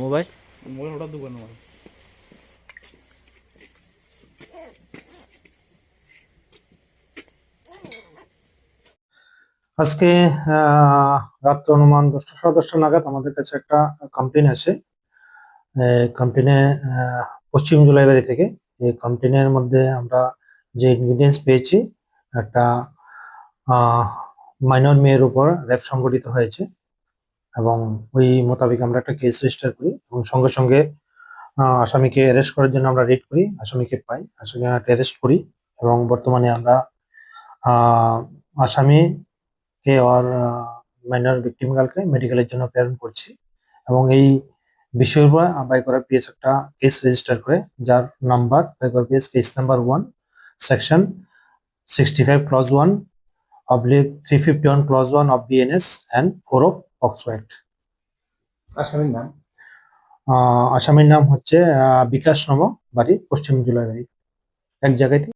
Mobile? Mobile ওটা দোকান আমার। আজকে আহ, রাত্র অনুমান দশটা সাড়ে দশটা নাগাদ আমাদের কাছে একটা কমপ্লেন আসে। কমপ্লেনে পশ্চিম জুলাইবাড়ি থেকে। এই কমপ্লেনের মধ্যে আমরা যে ইনগ্রিডিয়েন্টস পেয়েছি একটা মাইনর মেয়ের উপর রেপ সংগঠিত হয়েছে। এবং ওই মোতাবেক আমরা একটা কেস রেজিস্টার করি এবং সঙ্গে সঙ্গে আসামিকে অ্যারেস্ট করার জন্য আমরা রেড করি আসামিকে পাই আসামি আসামিকে অ্যারেস্ট করি এবং বর্তমানে আমরা আহ, আসামি কে ওর মাইনর ভিকটিম গার্লকে মেডিকেলের জন্য প্রেরণ করছি এবং এই বিষয়ের উপর বাইকরা পিএস একটা কেস রেজিস্টার করে যার number Baikra PS case number one section sixty five clause one oblique three fifty one clause one of BNS and four of act আসামির নাম? আসামির নাম হচ্ছে বিকাশ নম বাড়ি পশ্চিম জুলাই বাড়ি। এক জায়গায়